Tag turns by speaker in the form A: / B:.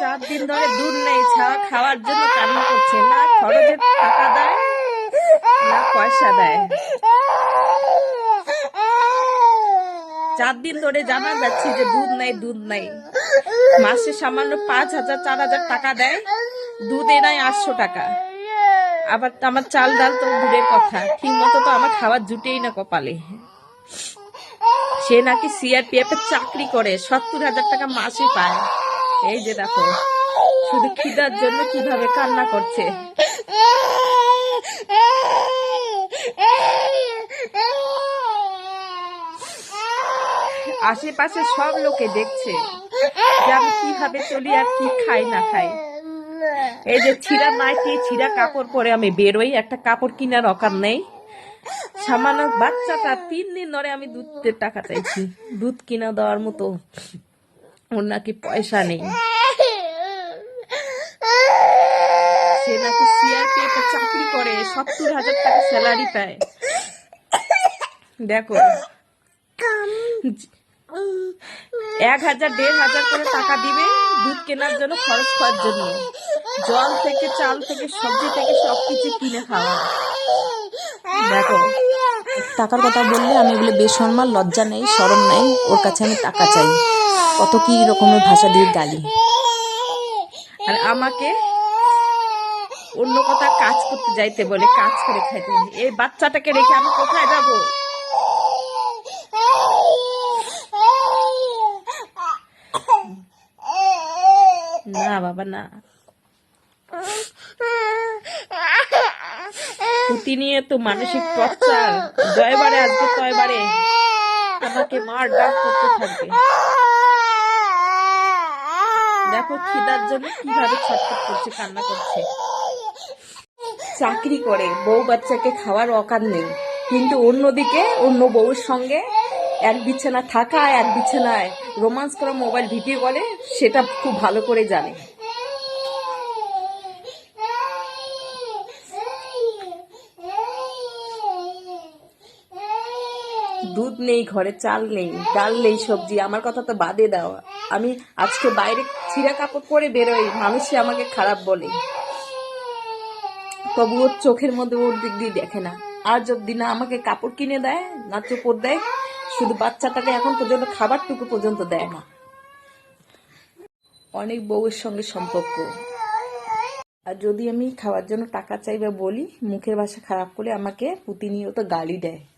A: চার দিন ধরে দুধ নেই, ছাড়া খাওয়ার জন্য কান্না করছে। না খরচের টাকা দেয়, না পয়সা দেয়। চার দিন ধরে জানা যাচ্ছে যে দুধ নাই দুধ নাই। মাসে সামান্য পাঁচ হাজার, চার হাজার টাকা দেয়। দুধ এনায় আটশো টাকা। আবার আমার চাল ডাল তো দূরের কথা। ঠিক মতো তো আমার খাবার জুটেই না কপালে। সে নাকি সিআরপিএফ এর চাকরি করে, সত্তর হাজার টাকা মাসে পায়। এই যে দেখো, শুধু খিদার জন্য কীভাবে কান্না করছে। আশেপাশে সব লোকে দেখছে যে আমি কীভাবে চলি আর কি খাই না খাই। এই যে ছিঁড়া নাইটি ছিঁড়া কাপড় পরে আমি বেরোই, একটা কাপড় কিনার অকার নেই। সামান্য বাচ্চাটা তিন দিন ধরে আমি দুধের টাকা চাইছি। দুধ কিনা দেওয়ার মতো ওর নাকি পয়সা নেই। সে নাকি সিআরপিএফ চাকরি করে, সত্তর হাজার টাকা স্যালারি পায়। দেখো, এক হাজার, দেড় হাজার করে টাকা দিবে দুধ কেনার জন্য, খরচ খাওয়ার জন্য। জল থেকে, চাল থেকে, সবজি থেকে সবকিছু কিনে খাওয়া। দেখো,
B: টাকার কথা বললে আমি বলে বেসম্মান লজ্জা নেই, শরম নেই, ওর কাছে আমি টাকা চাই। কত কি রকমের ভাষা দিয়ে গালি।
A: আর আমাকে অন্য কথা কাজ করতে যাইতে বলে, কাজ করে খাইতে। এই বাচ্চাটাকে রেখে আমি কোথায় যাব? না বাবা, না। প্রতিনিয়ত মানসিক টর্চার। জয়বারে, আজকে তয়বারে। আমাকে মার ডাক করতে থাকবে। দেখো, খিদার জন্য কীভাবে ছটফট করছে, কান্না করছে। চাকরি করে, বউ বাচ্চাকে খাওয়ার অকার নেই। কিন্তু অন্যদিকে, অন্য বউর সঙ্গে এক বিছানা থাকা এক বিছানায় রোমান্স করা মোবাইল ভিডিও কলে, সেটা খুব ভালো করে জানে। দুধ নেই, ঘরে চাল নেই, ডাল নেই, সবজি, আমার কথা তো বাদে দেওয়া আমি আজকে বাইরে ছিঁড়া কাপড় পরে বেরোই মানুষে আমাকে খারাপ বলে। তবু ওর চোখের মধ্যে ওর দিক দিয়ে দেখে না। আজ অব্দি না আমাকে কাপড় কিনে দেয়, না চোপড় দেয়, শুধু বাচ্চাটাকে এখন পর্যন্ত খাবারটুকু পর্যন্ত দেয় না। অনেক বউয়ের সঙ্গে সম্পর্ক। আর যদি আমি খাওয়ার জন্য টাকা চাই বা বলি, মুখের ভাষা খারাপ করলে আমাকে প্রতিনিয়ত গালি দেয়।